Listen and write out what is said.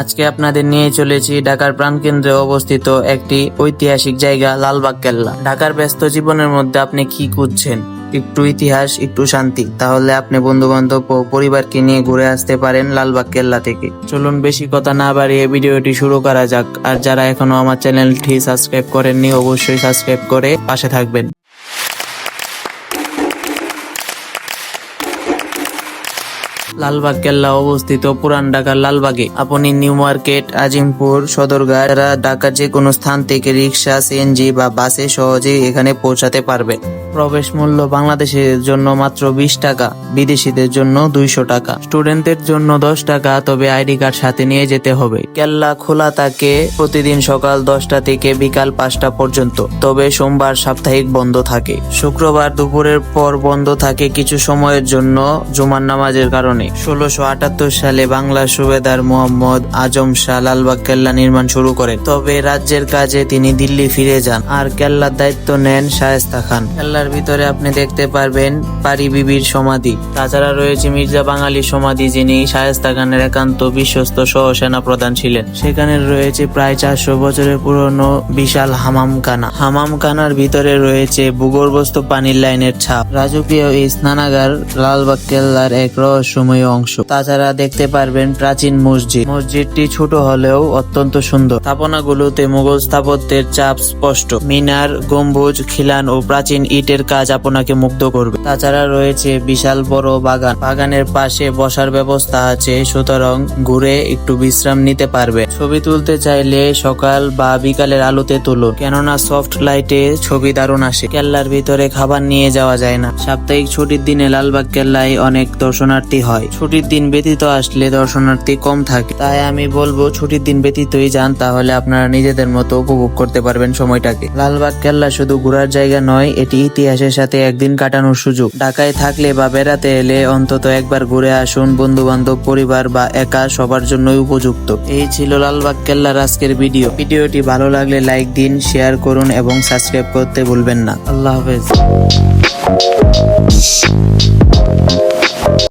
আজকে আপনাদের নিয়ে চলেছি ঢাকার প্রাণকেন্দ্রে অবস্থিত একটি ঐতিহাসিক জায়গা, লালবাগ কেল্লা। ঢাকার ব্যস্ত জীবনের মধ্যে আপনি কি খুঁজছেন? একটু ইতিহাস, একটু শান্তি। তাহলে আপনি বন্ধু বান্ধব ও পরিবারকে নিয়ে ঘুরে আসতে পারেন লালবাগ কেল্লা থেকে। চলুন বেশি কথা না বাড়িয়ে ভিডিওটি শুরু করা যাক। আর যারা এখনও আমার চ্যানেলটি সাবস্ক্রাইব করেননি, অবশ্যই সাবস্ক্রাইব করে পাশে থাকবেন। লালবাগ, কেল্লা অবস্থিত পুরান ঢাকার লালবাগে। আপনি নিউ মার্কেট, আজিমপুর, সদরঘাট, ঢাকার যে কোনো স্থান থেকে রিক্সা, সিএনজি বা বাসে সহজেই এখানে পৌঁছাতে পারবে প্রবেশ মূল্য বাংলাদেশের জন্য মাত্র বিশ টাকা, বিদেশিদের জন্য দুইশো টাকা। স্টুডেন্টদের জন্য দশ টাকা, তবে আইডি কার্ড সাথে নিয়ে যেতে হবে। কেল্লা খোলা থাকে প্রতিদিন সকাল দশটা থেকে বিকাল পাঁচটা পর্যন্ত, তবে সোমবার সাপ্তাহিক বন্ধ থাকে। শুক্রবার দুপুরের পর বন্ধ থাকে কিছু সময়ের জন্য জুমার নামাজের কারণে। ষোলোশো আটাত্তর সালে বাংলার সুবেদার মোহাম্মদ আজম শাহ লালবাগ কেল্লা নির্মাণ শুরু করেন। তবে রাজ্যের কাজে তিনি দিল্লি ফিরে যান, আর কেল্লার দায়িত্ব নেন শায়েস্তা খান। কেল্লার ভিতরে আপনি দেখতে পারবেন পারি বিবির সমাধি। তাছাড়া রয়েছে মির্জা বাঙালির সমাধি, যিনি শায়েস্তা খানের একান্ত বিশ্বস্ত সহসেনা প্রধান ছিলেন। সেখানে রয়েছে প্রায় চারশো বছরের পুরনো বিশাল হামামখানা। হামামখানার ভিতরে রয়েছে ভূগর্ভস্থ পানির লাইনের ছাপ। রাজকীয় এই স্নানাগার লালবাগ কেল্লার এক রহস্যময় অংশ। তাছাড়া দেখতে পারবেন প্রাচীন মসজিদ। মসজিদটি ছোট হলেও অত্যন্ত সুন্দর। স্থাপনাগুলোতে মুঘল স্থাপত্যের চাপ স্পষ্ট। মিনার, গম্বুজ, খিলান ও প্রাচীন ইটের কাজ আপনাকে মুগ্ধ করবে। তাছাড়া রয়েছে বিশাল বড় বাগান। বাগানের পাশে বসার ব্যবস্থা আছে, সুতরাং ঘুরে একটু বিশ্রাম নিতে পারবে। ছবি তুলতে চাইলে সকাল বা বিকালের আলোতে তুলুন, কেননা সফট লাইটে ছবি দারুণ আসে। কেল্লার ভিতরে খাবার নিয়ে যাওয়া যায় না। সাপ্তাহিক ছুটির দিনে লালবাগ কেল্লায় অনেক দর্শনার্থী হয়। ছুটির দিন ব্যতীত আসলে দর্শনার্থী কম থাকে। তাই আমি বলব, ছুটির দিন ব্যতীতই যান, তাহলে আপনারা নিজেদের মতো উপভোগ করতে পারবেন সময়টাকে। লালবাগ কেল্লা শুধু ঘোরার জায়গা নয়, এটি ইতিহাসের সাথে একদিন কাটানোর সুযোগ। ঢাকায় থাকলে বা বেড়াতে এলে অন্তত একবার ঘুরে আসুন বন্ধু বান্ধব পরিবার বা একা সবার জন্যই উপযুক্ত। এই ছিল লালবাগ কেল্লার আজকের ভিডিও। ভিডিওটি ভালো লাগলে লাইক দিন, শেয়ার করুন এবং সাবস্ক্রাইব করতে ভুলবেন না। আল্লাহ হাফেজ।